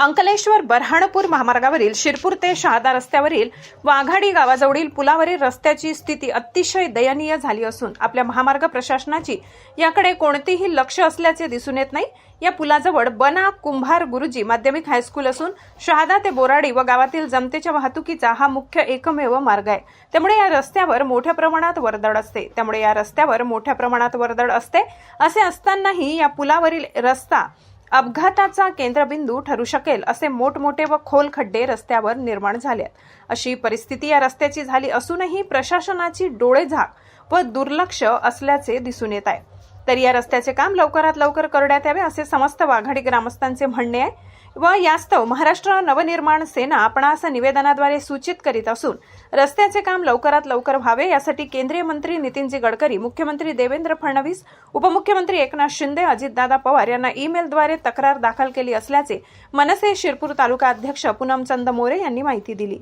अंकलेश्वर बऱ्हाणपूर महामार्गावरील शिरपूर ते शहादा रस्त्यावरील वाघाडी गावाजवळील पुलावरील रस्त्याची स्थिती अतिशय दयनीय झाली असून आपल्या महामार्ग प्रशासनाची याकडे कोणतेही लक्ष असल्याचे दिसून येत नाही. या पुलाजवळ बना कुंभार गुरुजी माध्यमिक हायस्कूल असून शहादा ते बोराडी व गावातील जमतेच्या वाहतुकीचा हा मुख्य एकमेव मार्ग आहे. त्यामुळे या रस्त्यावर मोठ्या प्रमाणात वर्दळ असते. त्यामुळे या रस्त्यावर मोठ्या प्रमाणात वर्दळ असते. असे असतानाही या पुलावरील रस्ता अपघाताचा केंद्रबिंदू ठरू शकेल असे मोठमोठे व खोल खड्डे रस्त्यावर निर्माण झाले आहेत. अशी परिस्थिती या रस्त्याची झाली असूनही प्रशासनाची डोळेझाक व दुर्लक्ष असल्याचे दिसून येत आहे तर या रस्त्याचे काम लवकरात लवकर करण्यात यावे असे समस्त वाघाडी ग्रामस्थांचे म्हणणे आहे. व यास्तव महाराष्ट्र नवनिर्माण सेना आपणास निवेदनाद्वारे सूचित करीत असून रस्त्याचे काम लवकरात लवकर व्हावे यासाठी केंद्रीय मंत्री नितीनजी गडकरी मुख्यमंत्री देवेंद्र फडणवीस उपमुख्यमंत्री एकनाथ शिंदे अजितदादा पवार यांना ईमेलद्वारे तक्रार दाखल केली असल्याचे मनसे शिरपूर तालुका अध्यक्ष पूनमचंद मोरे यांनी माहिती दिली.